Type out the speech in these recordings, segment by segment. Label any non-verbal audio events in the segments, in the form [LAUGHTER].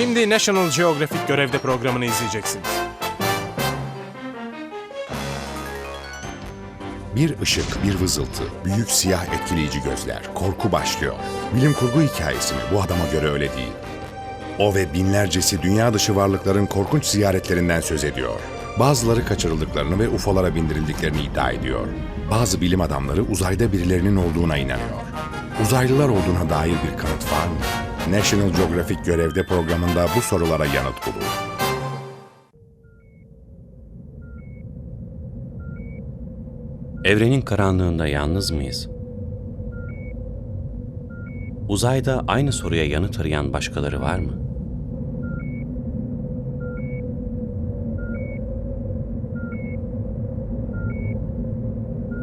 Şimdi National Geographic görevde programını izleyeceksiniz. Bir ışık, bir vızıltı, büyük siyah etkileyici gözler, korku başlıyor. Bilim kurgu hikayesi mi? Bu adama göre öyle değil. O ve binlercesi dünya dışı varlıkların korkunç ziyaretlerinden söz ediyor. Bazıları kaçırıldıklarını ve UFO'lara bindirildiklerini iddia ediyor. Bazı bilim adamları uzayda birilerinin olduğuna inanıyor. Uzaylılar olduğuna dair bir kanıt var mı? National Geographic görevde programında bu sorulara yanıt bulur. Evrenin karanlığında yalnız mıyız? Uzayda aynı soruya yanıt arayan başkaları var mı?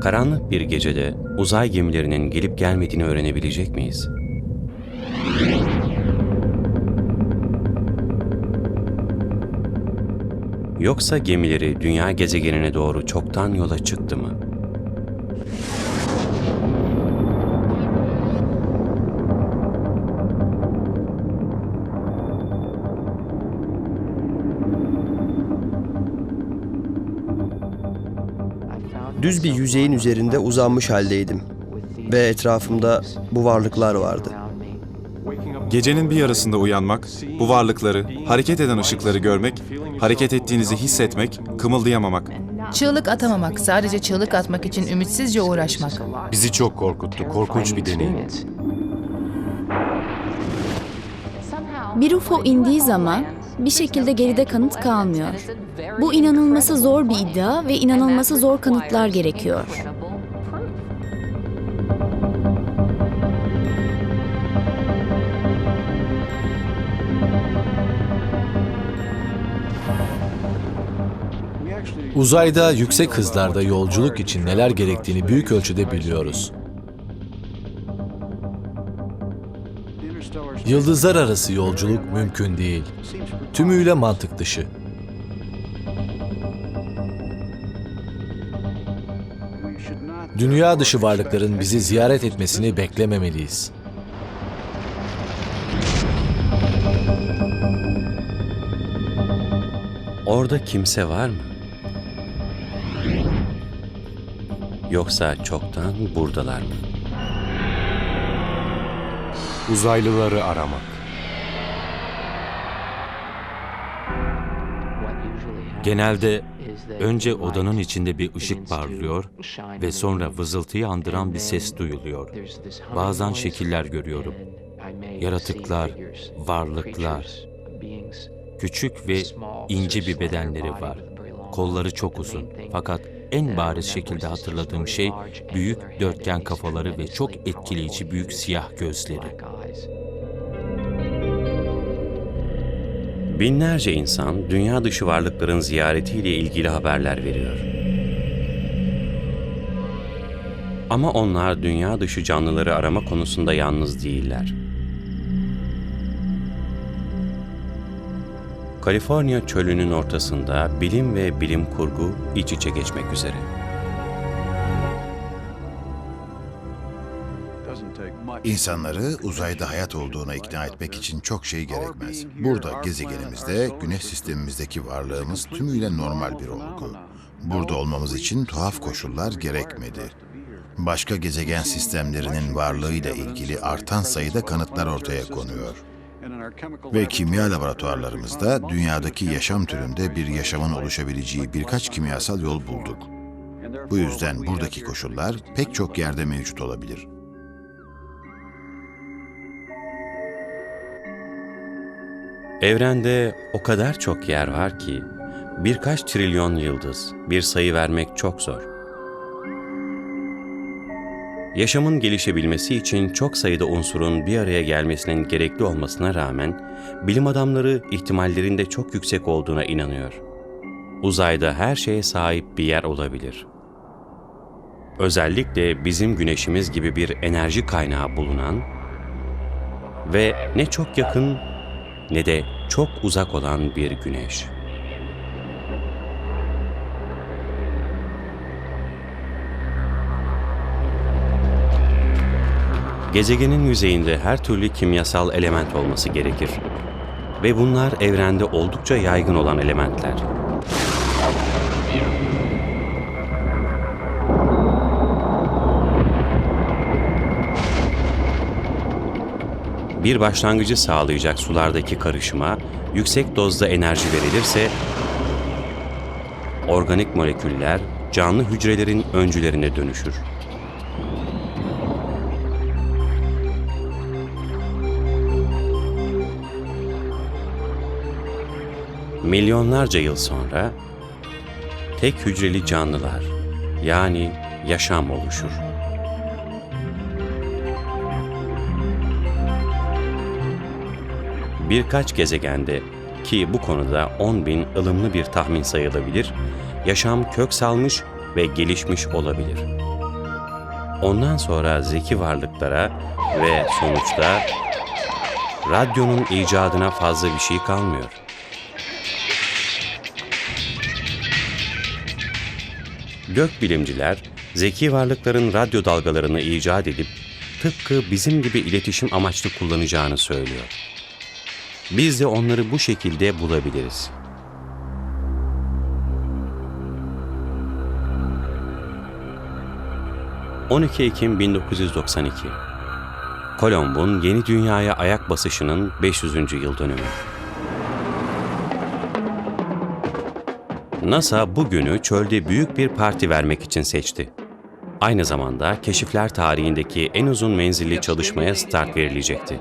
Karanlık bir gecede uzay gemilerinin gelip gelmediğini öğrenebilecek miyiz? Yoksa gemileri dünya gezegenine doğru çoktan yola çıktı mı? Düz bir yüzeyin üzerinde uzanmış haldeydim ve etrafımda bu varlıklar vardı. Gecenin bir yarısında uyanmak, bu varlıkları, hareket eden ışıkları görmek, hareket ettiğinizi hissetmek, kımıldayamamak. Çığlık atamamak, sadece çığlık atmak için ümitsizce uğraşmak. Bizi çok korkuttu. Korkunç bir deneyim. Bir UFO indiği zaman bir şekilde geride kanıt kalmıyor. Bu inanılması zor bir iddia ve inanılması zor kanıtlar gerekiyor. Uzayda yüksek hızlarda yolculuk için neler gerektiğini büyük ölçüde biliyoruz. Yıldızlar arası yolculuk mümkün değil. Tümüyle mantık dışı. Dünya dışı varlıkların bizi ziyaret etmesini beklememeliyiz. Orada kimse var mı? Yoksa çoktan buradalar mı? Uzaylıları aramak. Genelde önce odanın içinde bir ışık parlıyor ve sonra vızıltıyı andıran bir ses duyuluyor. Bazen şekiller görüyorum. Yaratıklar, varlıklar. Küçük ve ince bir bedenleri var. Kolları çok uzun. Fakat en bariz şekilde hatırladığım şey büyük dörtgen kafaları ve çok etkileyici büyük siyah gözleri. Binlerce insan dünya dışı varlıkların ziyaretiyle ilgili haberler veriyor. Ama onlar dünya dışı canlıları arama konusunda yalnız değiller. Kaliforniya çölünün ortasında bilim ve bilim kurgu iç içe geçmek üzere. İnsanları uzayda hayat olduğuna ikna etmek için çok şey gerekmez. Burada gezegenimizde, güneş sistemimizdeki varlığımız tümüyle normal bir olgu. Burada olmamız için tuhaf koşullar gerekmedi. Başka gezegen sistemlerinin varlığıyla ilgili artan sayıda kanıtlar ortaya konuyor. Ve kimya laboratuvarlarımızda dünyadaki yaşam türünde bir yaşamın oluşabileceği birkaç kimyasal yol bulduk. Bu yüzden buradaki koşullar pek çok yerde mevcut olabilir. Evrende o kadar çok yer var ki birkaç trilyon yıldız, bir sayı vermek çok zor. Yaşamın gelişebilmesi için çok sayıda unsurun bir araya gelmesinin gerekli olmasına rağmen bilim adamları ihtimallerin de çok yüksek olduğuna inanıyor. Uzayda her şeye sahip bir yer olabilir. Özellikle bizim güneşimiz gibi bir enerji kaynağı bulunan ve ne çok yakın ne de çok uzak olan bir güneş. Gezegenin yüzeyinde her türlü kimyasal element olması gerekir. ve bunlar evrende oldukça yaygın olan elementler. Bir başlangıcı sağlayacak sulardaki karışıma yüksek dozda enerji verilirse organik moleküller canlı hücrelerin öncülerine dönüşür. Milyonlarca yıl sonra tek hücreli canlılar yani yaşam oluşur. Birkaç gezegende ki bu konuda 10 bin ılımlı bir tahmin sayılabilir, yaşam kök salmış ve gelişmiş olabilir. Ondan sonra zeki varlıklara ve sonuçta radyonun icadına fazla bir şey kalmıyor. Gökbilimciler, zeki varlıkların radyo dalgalarını icat edip tıpkı bizim gibi iletişim amaçlı kullanacağını söylüyor. Biz de onları bu şekilde bulabiliriz. ...12 Ekim 1992 Kolomb'un yeni dünyaya ayak basışının 500. yıl dönümü. NASA bugünü çölde büyük bir parti vermek için seçti. Aynı zamanda keşifler tarihindeki en uzun menzilli çalışmaya start verilecekti.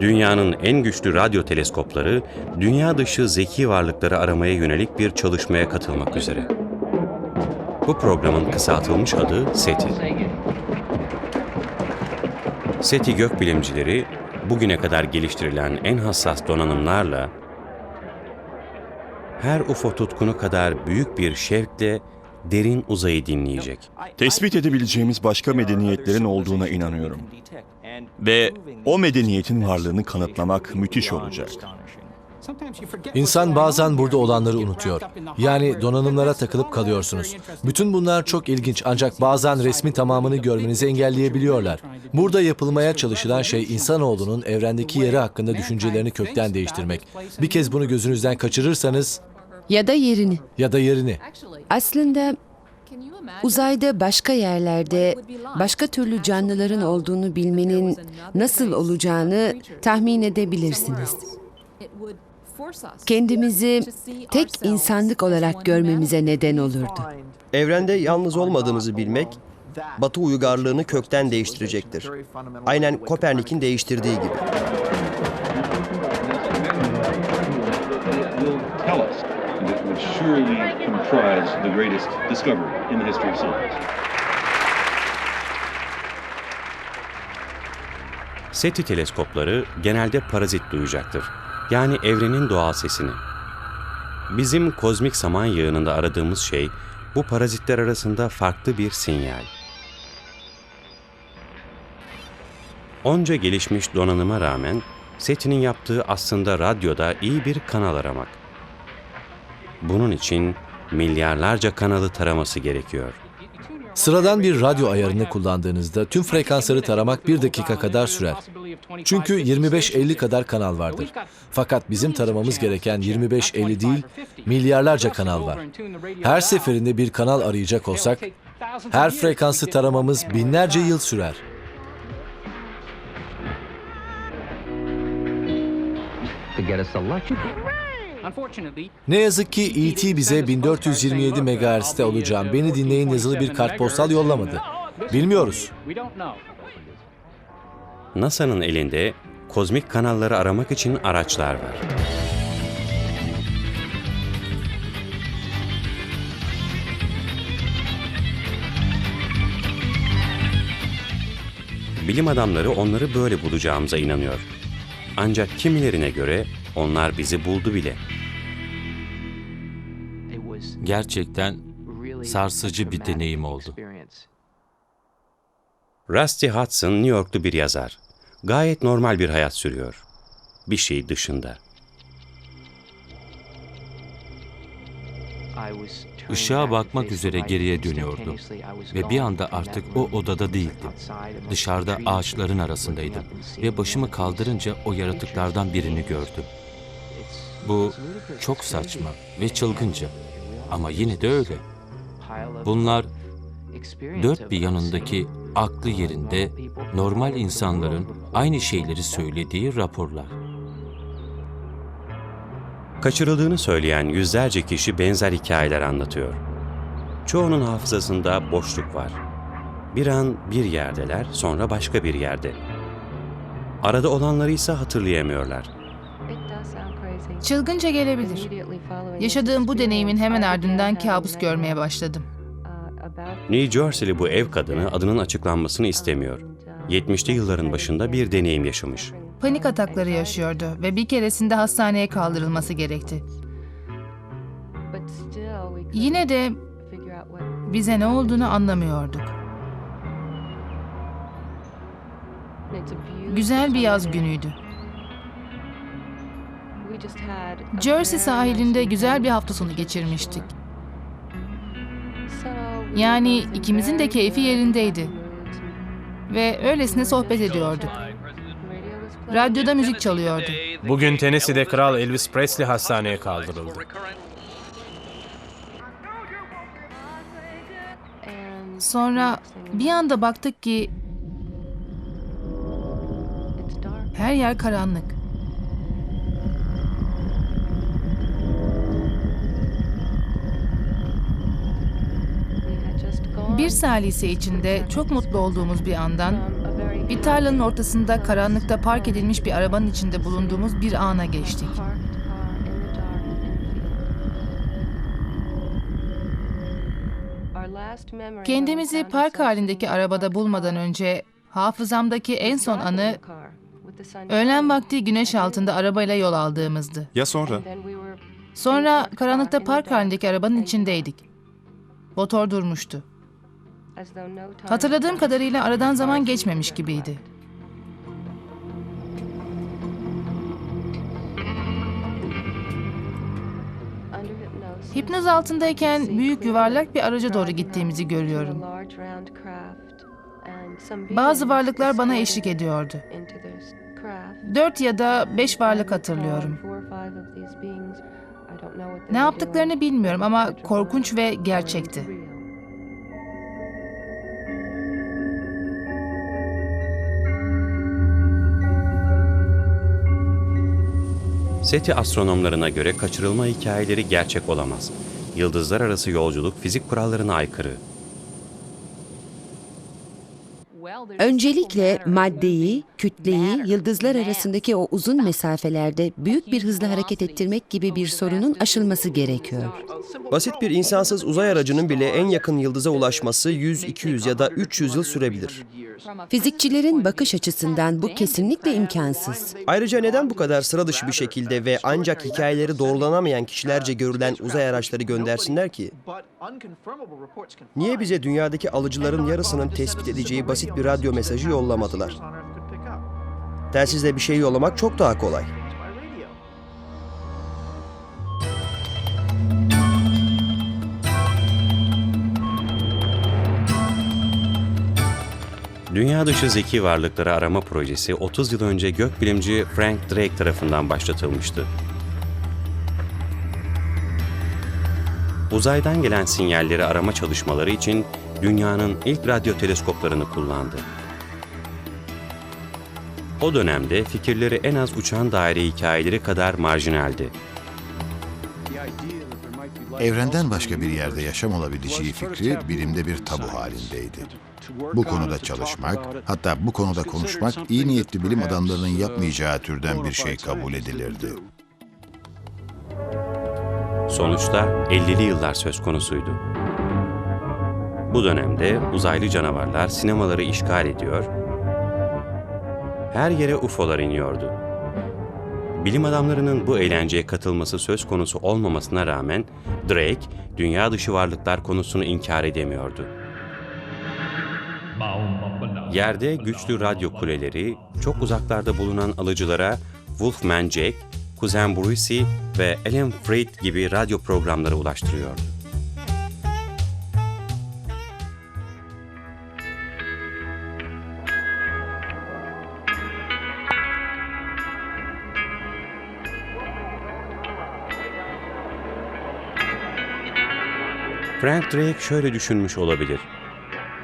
Dünyanın en güçlü radyo teleskopları, dünya dışı zeki varlıkları aramaya yönelik bir çalışmaya katılmak üzere. Bu programın kısaltılmış adı SETI. SETI gökbilimcileri, bugüne kadar geliştirilen en hassas donanımlarla, her UFO tutkunu kadar büyük bir şevkle derin uzayı dinleyecek. Tespit edebileceğimiz başka medeniyetlerin olduğuna inanıyorum. Ve o medeniyetin varlığını kanıtlamak müthiş olacak. İnsan bazen burada olanları unutuyor. Yani donanımlara takılıp kalıyorsunuz. Bütün bunlar çok ilginç ancak bazen resmin tamamını görmenizi engelleyebiliyorlar. Burada yapılmaya çalışılan şey insanoğlunun evrendeki yeri hakkında düşüncelerini kökten değiştirmek. Bir kez bunu gözünüzden kaçırırsanız Ya da yerini. ya da yerini. Aslında uzayda başka yerlerde başka türlü canlıların olduğunu bilmenin nasıl olacağını tahmin edebilirsiniz. Kendimizi tek insanlık olarak görmemize neden olurdu. Evrende yalnız olmadığımızı bilmek, Batı uygarlığını kökten değiştirecektir. Aynen Kopernik'in değiştirdiği gibi. SETI teleskopları genelde parazit duyacaktır. Yani evrenin doğal sesini. Bizim kozmik saman yığınında aradığımız şey bu parazitler arasında farklı bir sinyal. Onca gelişmiş donanıma rağmen SETI'nin yaptığı aslında radyoda iyi bir kanal aramak. Bunun için milyarlarca kanalı taraması gerekiyor. Sıradan bir radyo ayarını kullandığınızda tüm frekansları taramak bir dakika kadar sürer. Çünkü 25-50 kadar kanal vardır. Fakat bizim taramamız gereken 25-50 değil, milyarlarca kanal var. Her seferinde bir kanal arayacak olsak, her frekansı taramamız binlerce yıl sürer. Ne yazık ki E.T. bize 1427 MHz'de olacağım beni dinleyin yazılı bir kartpostal yollamadı. Bilmiyoruz. NASA'nın elinde kozmik kanalları aramak için araçlar var. Bilim adamları onları böyle bulacağımıza inanıyor. Ancak kimilerine göre onlar bizi buldu bile. Gerçekten sarsıcı bir deneyim oldu. Rusty Hudson New Yorklu bir yazar. Gayet normal bir hayat sürüyor. Bir şey dışında. Işığa bakmak üzere geriye dönüyordum ve bir anda artık o odada değildim. Dışarıda ağaçların arasındaydım ve başımı kaldırınca o yaratıklardan birini gördüm. Bu çok saçma ve çılgınca. Ama yine de öyle. Bunlar dört bir yanındaki aklı yerinde normal insanların aynı şeyleri söylediği raporlar. Kaçırıldığını söyleyen yüzlerce kişi benzer hikayeler anlatıyor. Çoğunun hafızasında boşluk var. Bir an bir yerdeler, sonra başka bir yerde. Arada olanları ise hatırlayamıyorlar. Çılgınca gelebilir. Yaşadığım bu deneyimin hemen ardından kabus görmeye başladım. New Jersey'li bu ev kadını adının açıklanmasını istemiyor. 70'li yılların başında bir deneyim yaşamış. Panik atakları yaşıyordu ve bir keresinde hastaneye kaldırılması gerekti. Yine de bize ne olduğunu anlamıyorduk. Güzel bir yaz günüydü. Jersey sahilinde güzel bir hafta sonu geçirmiştik. Yani ikimizin de keyfi yerindeydi. Ve öylesine sohbet ediyorduk. Radyoda müzik çalıyordu. Bugün Tennessee'de Kral Elvis Presley hastaneye kaldırıldı. Sonra bir anda baktık ki her yer karanlık. Bir salise içinde çok mutlu olduğumuz bir andan bir tarlanın ortasında karanlıkta park edilmiş bir arabanın içinde bulunduğumuz bir ana geçtik. Kendimizi park halindeki arabada bulmadan önce hafızamdaki en son anı öğlen vakti güneş altında arabayla yol aldığımızdı. Ya sonra? Sonra karanlıkta park halindeki arabanın içindeydik. Motor durmuştu. Hatırladığım kadarıyla aradan zaman geçmemiş gibiydi. Hipnoz altındayken büyük yuvarlak bir araca doğru gittiğimizi görüyorum. Bazı varlıklar bana eşlik ediyordu. Dört ya da beş varlık hatırlıyorum. Ne yaptıklarını bilmiyorum ama korkunç ve gerçekti. SETI astronomlarına göre kaçırılma hikayeleri gerçek olamaz. Yıldızlar arası yolculuk fizik kurallarına aykırı. Öncelikle maddeyi, kütleyi, yıldızlar arasındaki o uzun mesafelerde büyük bir hızla hareket ettirmek gibi bir sorunun aşılması gerekiyor. Basit bir insansız uzay aracının bile en yakın yıldıza ulaşması 100, 200 ya da 300 yıl sürebilir. Fizikçilerin bakış açısından bu kesinlikle imkansız. Ayrıca neden bu kadar sıra dışı bir şekilde ve ancak hikayeleri doğrulanamayan kişilerce görülen uzay araçları göndersinler ki? Niye bize dünyadaki alıcıların yarısının tespit edeceği basit bir radyo mesajı yollamadılar? Telsizle bir şey yollamak çok daha kolay. Dünya dışı zeki varlıkları arama projesi 30 yıl önce gökbilimci Frank Drake tarafından başlatılmıştı. Uzaydan gelen sinyalleri arama çalışmaları için dünyanın ilk radyo teleskoplarını kullandı. O dönemde fikirleri en az uçan daire hikayeleri kadar marjinaldi. Evrenden başka bir yerde yaşam olabileceği fikri bilimde bir tabu halindeydi. Bu konuda çalışmak, hatta bu konuda konuşmak iyi niyetli bilim adamlarının yapmayacağı türden bir şey kabul edilirdi. Sonuçta 50'li yıllar söz konusuydu. Bu dönemde uzaylı canavarlar sinemaları işgal ediyor, her yere UFO'lar iniyordu. Bilim adamlarının bu eğlenceye katılması söz konusu olmamasına rağmen Drake, dünya dışı varlıklar konusunu inkar edemiyordu. Yerde güçlü radyo kuleleri, çok uzaklarda bulunan alıcılara Wolfman Jack, Kuzen Brucey ve Ellen Freed gibi radyo programları ulaştırıyordu. Frank Drake şöyle düşünmüş olabilir.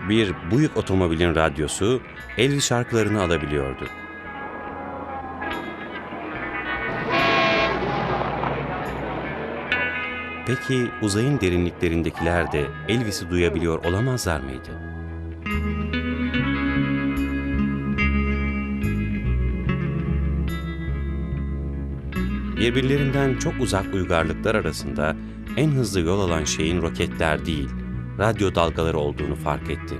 Bir Buick otomobilin radyosu Elvis şarkılarını alabiliyordu. Peki uzayın derinliklerindekiler de Elvis'i duyabiliyor olamazlar mıydı? Birbirlerinden çok uzak uygarlıklar arasında en hızlı yol alan şeyin roketler değil, radyo dalgaları olduğunu fark etti.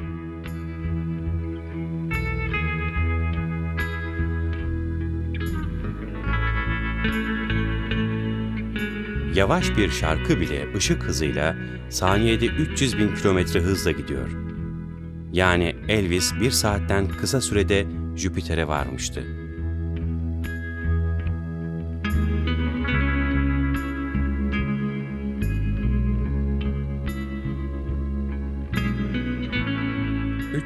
Yavaş bir şarkı bile ışık hızıyla saniyede 300 bin kilometre hızla gidiyor. Yani Elvis bir saatten kısa sürede Jüpiter'e varmıştı.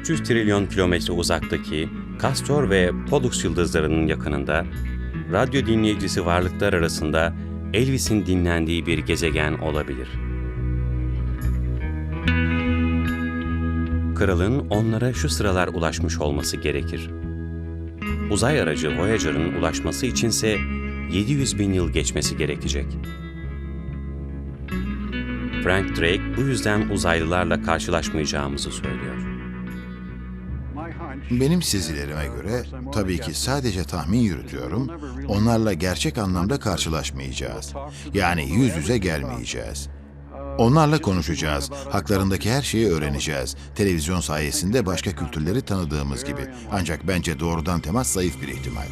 ...300 trilyon kilometre uzaktaki Castor ve Pollux yıldızlarının yakınında... ...radyo dinleyicisi varlıklar arasında Elvis'in dinlendiği bir gezegen olabilir. Kralın onlara şu sıralar ulaşmış olması gerekir. Uzay aracı Voyager'ın ulaşması içinse 700 bin yıl geçmesi gerekecek. Frank Drake bu yüzden uzaylılarla karşılaşmayacağımızı söylüyor. Benim sezilerime göre tabii ki sadece tahmin yürütüyorum. Onlarla gerçek anlamda karşılaşmayacağız. Yani yüz yüze gelmeyeceğiz. Onlarla konuşacağız. Haklarındaki her şeyi öğreneceğiz. Televizyon sayesinde başka kültürleri tanıdığımız gibi. Ancak bence doğrudan temas zayıf bir ihtimal.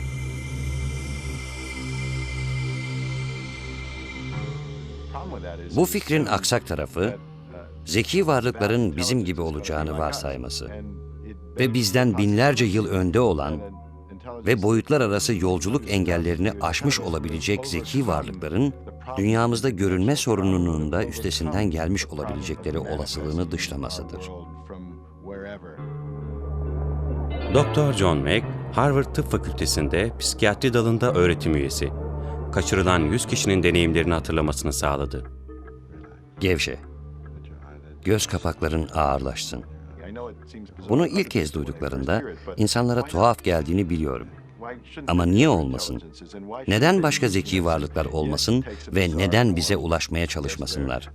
Bu fikrin aksak tarafı, zeki varlıkların bizim gibi olacağını varsayması ve bizden binlerce yıl önde olan ve boyutlar arası yolculuk engellerini aşmış olabilecek zeki varlıkların dünyamızda görünme sorununun da üstesinden gelmiş olabilecekleri olasılığını dışlamasıdır. Dr. John Mack, Harvard Tıp Fakültesi'nde psikiyatri dalında öğretim üyesi. Kaçırılan 100 kişinin deneyimlerini hatırlamasını sağladı. Gevşe. Göz kapakların ağırlaşsın. Bunu ilk kez duyduklarında insanlara tuhaf geldiğini biliyorum. Ama niye olmasın? Neden başka zeki varlıklar olmasın ve neden bize ulaşmaya çalışmasınlar?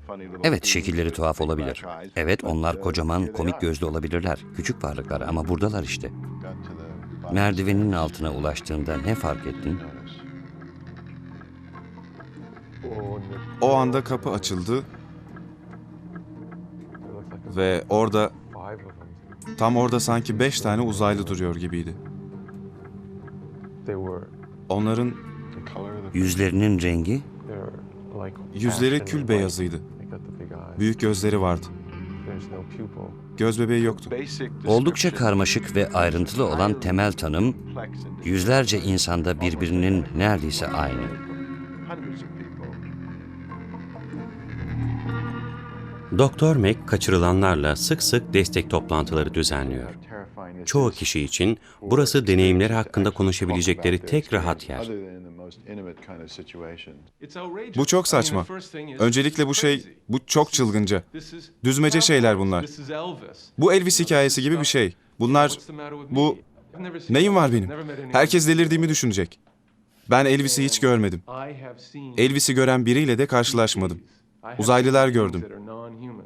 Evet, şekilleri tuhaf olabilir. Evet, onlar kocaman, komik gözlü olabilirler. Küçük varlıklar ama buradalar işte. Merdivenin altına ulaştığında ne fark ettin? O anda kapı açıldı ve orada tam orada sanki beş tane uzaylı duruyor gibiydi. Onların Yüzlerinin rengi yüzleri kül beyazıydı. Büyük gözleri vardı. Göz bebeği yoktu. Oldukça karmaşık ve ayrıntılı olan temel tanım, yüzlerce insanda birbirinin neredeyse aynı. Doktor Mack kaçırılanlarla sık sık destek toplantıları düzenliyor. Çoğu kişi için burası deneyimleri hakkında konuşabilecekleri tek rahat yer. Bu çok saçma. Öncelikle bu şey, bu çok çılgınca. Düzmece şeyler bunlar. Bu Elvis hikayesi gibi bir şey. Bunlar, bu... Neyim var benim? Herkes delirdiğimi düşünecek. Ben Elvis'i hiç görmedim. Elvis'i gören biriyle de karşılaşmadım. Uzaylılar gördüm.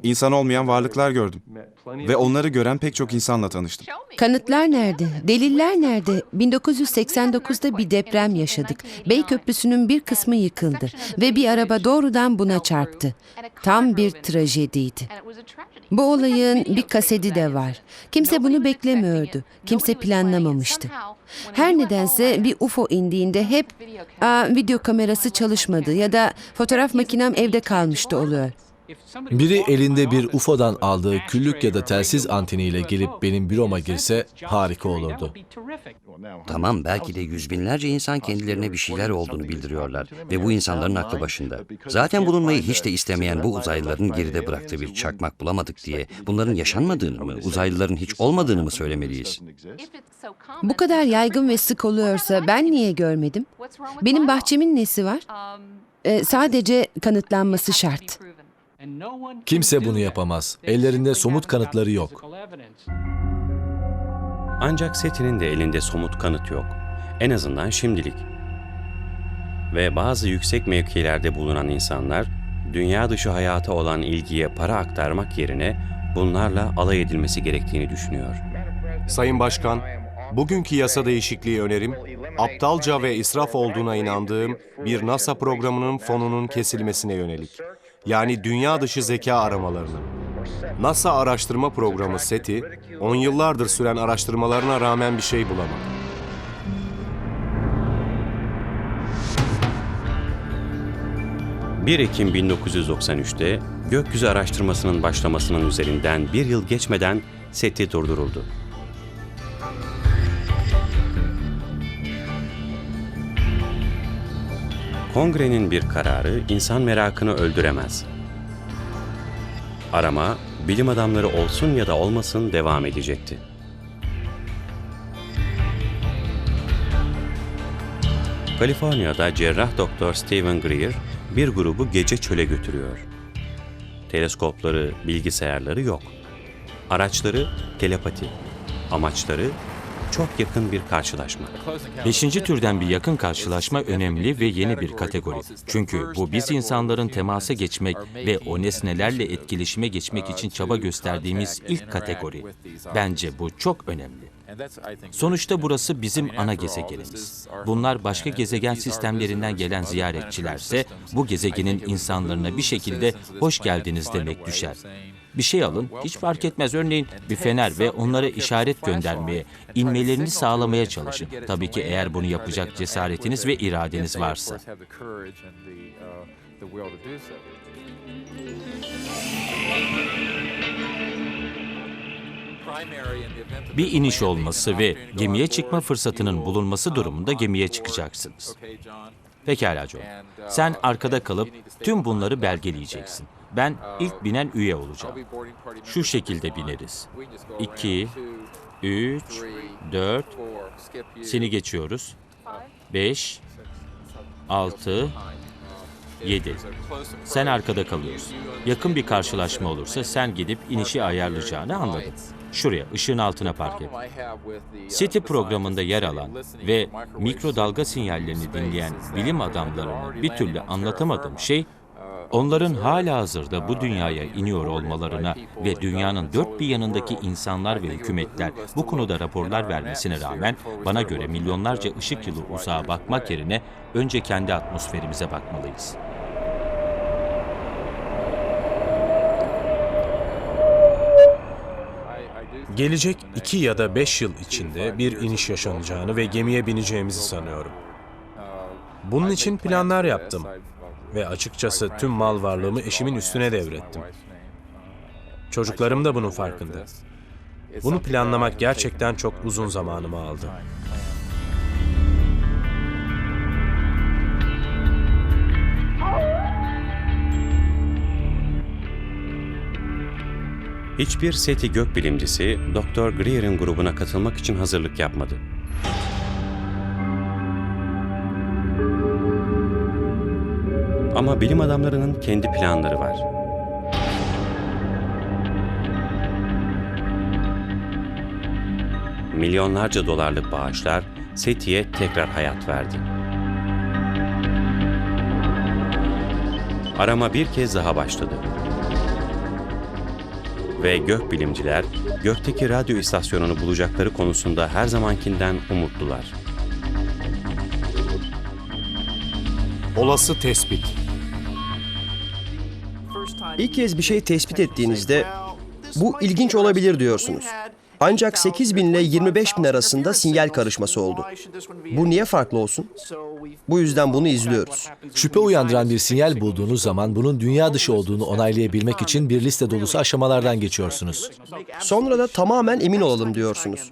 İnsan olmayan varlıklar gördüm. Ve onları gören pek çok insanla tanıştım. Kanıtlar nerede? Deliller nerede? 1989'da bir deprem yaşadık. Bey Köprüsü'nün bir kısmı yıkıldı ve bir araba doğrudan buna çarptı. Tam bir trajediydi. Bu olayın bir kaseti de var. Kimse bunu beklemiyordu. Kimse planlamamıştı. Her nedense bir UFO indiğinde hep Aa, video kamerası çalışmadı ya da fotoğraf makinem evde kalmıştı oluyor. Biri elinde bir UFO'dan aldığı küllük ya da telsiz anteniyle gelip benim büroma girse harika olurdu. Tamam belki de yüz binlerce insan kendilerine bir şeyler olduğunu bildiriyorlar ve bu insanların aklı başında. Zaten bulunmayı hiç de istemeyen bu uzaylıların geride bıraktığı bir çakmak bulamadık diye bunların yaşanmadığını mı, uzaylıların hiç olmadığını mı söylemeliyiz? Bu kadar yaygın ve sık oluyorsa ben niye görmedim? Benim bahçemin nesi var? Ee, sadece kanıtlanması şart. Kimse bunu yapamaz. Ellerinde somut kanıtları yok. Ancak SETI'nin de elinde somut kanıt yok. En azından şimdilik. Ve bazı yüksek mevkilerde bulunan insanlar, dünya dışı hayata olan ilgiye para aktarmak yerine bunlarla alay edilmesi gerektiğini düşünüyor. Sayın Başkan, bugünkü yasa değişikliği önerim, aptalca ve israf olduğuna inandığım bir NASA programının fonunun kesilmesine yönelik. Yani dünya dışı zeka aramalarının. NASA araştırma programı SETI, on yıllardır süren araştırmalarına rağmen bir şey bulamadı. ...1 Ekim 1993'te gökyüzü araştırmasının başlamasının üzerinden bir yıl geçmeden SETI durduruldu. Kongrenin bir kararı insan merakını öldüremez. Arama, bilim adamları olsun ya da olmasın devam edecekti. Kaliforniya'da cerrah doktor Stephen Greer bir grubu gece çöle götürüyor. Teleskopları, bilgisayarları yok. Araçları telepati. Amaçları çok yakın bir karşılaşma. Beşinci türden bir yakın karşılaşma önemli ve yeni bir kategori. Çünkü bu biz insanların temasa geçmek ve o nesnelerle etkileşime geçmek için çaba gösterdiğimiz ilk kategori. Bence bu çok önemli. Sonuçta burası bizim ana gezegenimiz. Bunlar başka gezegen sistemlerinden gelen ziyaretçilerse bu gezegenin insanlarına bir şekilde hoş geldiniz demek düşer. Bir şey alın, hiç fark etmez. Örneğin bir fener ve onlara işaret göndermeye, inmelerini sağlamaya çalışın. Tabii ki eğer bunu yapacak cesaretiniz ve iradeniz varsa. Bir iniş olması ve gemiye çıkma fırsatının bulunması durumunda gemiye çıkacaksınız. Pekala John. Sen arkada kalıp tüm bunları belgeleyeceksin. Ben ilk binen üye olacağım. Şu şekilde bineriz. 2, 3, 4, seni geçiyoruz. 5, 6, 7. Sen arkada kalıyorsun. Yakın bir karşılaşma olursa sen gidip inişi ayarlayacağını anladım. Şuraya, ışığın altına park et. City programında yer alan ve mikrodalga sinyallerini dinleyen bilim adamlarına bir türlü anlatamadığım şey, onların hala hazırda bu dünyaya iniyor olmalarına ve dünyanın dört bir yanındaki insanlar ve hükümetler bu konuda raporlar vermesine rağmen bana göre milyonlarca ışık yılı uzağa bakmak yerine önce kendi atmosferimize bakmalıyız. Gelecek iki ya da beş yıl içinde bir iniş yaşanacağını ve gemiye bineceğimizi sanıyorum. Bunun için planlar yaptım ve açıkçası tüm mal varlığımı eşimin üstüne devrettim. Çocuklarım da bunun farkında. Bunu planlamak gerçekten çok uzun zamanımı aldı. Hiçbir SETI gökbilimcisi Dr. Greer'in grubuna katılmak için hazırlık yapmadı. Ama bilim adamlarının kendi planları var. Milyonlarca dolarlık bağışlar SETI'ye tekrar hayat verdi. Arama bir kez daha başladı. Ve gökbilimciler gökteki radyo istasyonunu bulacakları konusunda her zamankinden umutlular. Olası tespit. İlk kez bir şey tespit ettiğinizde bu ilginç olabilir diyorsunuz. Ancak 8 bin ile 25 bin arasında sinyal karışması oldu. Bu niye farklı olsun? Bu yüzden bunu izliyoruz. Şüphe uyandıran bir sinyal bulduğunuz zaman bunun dünya dışı olduğunu onaylayabilmek için bir liste dolusu aşamalardan geçiyorsunuz. Sonra da tamamen emin olalım diyorsunuz.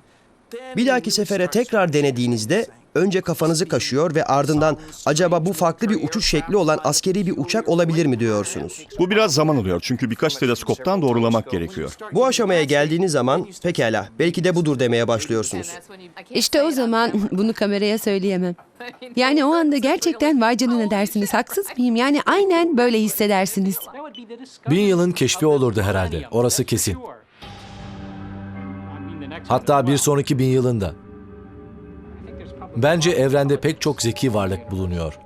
Bir dahaki sefere tekrar denediğinizde önce kafanızı kaşıyor ve ardından acaba bu farklı bir uçuş şekli olan askeri bir uçak olabilir mi diyorsunuz? Bu biraz zaman alıyor çünkü birkaç teleskoptan doğrulamak gerekiyor. Bu aşamaya geldiğiniz zaman pekala belki de budur demeye başlıyorsunuz. İşte o zaman [LAUGHS] bunu kameraya söyleyemem. Yani o anda gerçekten vay canına dersiniz. Haksız mıyım? Yani aynen böyle hissedersiniz. Bin yılın keşfi olurdu herhalde. Orası kesin. Hatta bir sonraki bin yılında. Bence evrende pek çok zeki varlık bulunuyor.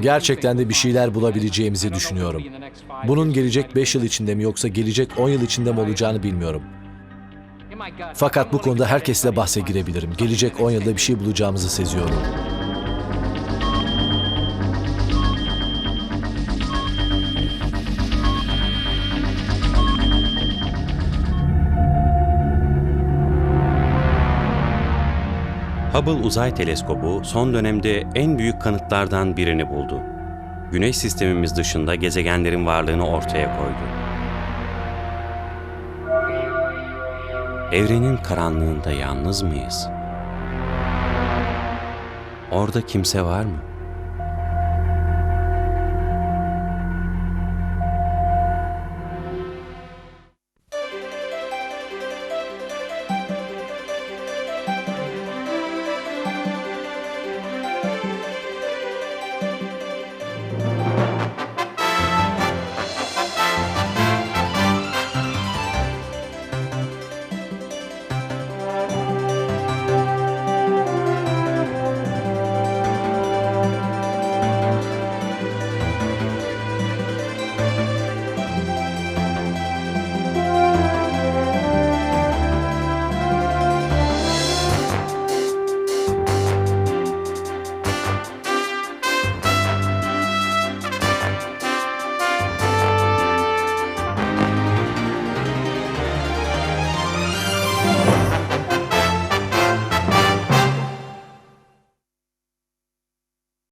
Gerçekten de bir şeyler bulabileceğimizi düşünüyorum. Bunun gelecek 5 yıl içinde mi yoksa gelecek 10 yıl içinde mi olacağını bilmiyorum. Fakat bu konuda herkesle bahse girebilirim. Gelecek 10 yılda bir şey bulacağımızı seziyorum. Hubble Uzay Teleskobu son dönemde en büyük kanıtlardan birini buldu. Güneş sistemimiz dışında gezegenlerin varlığını ortaya koydu. Evrenin karanlığında yalnız mıyız? Orada kimse var mı?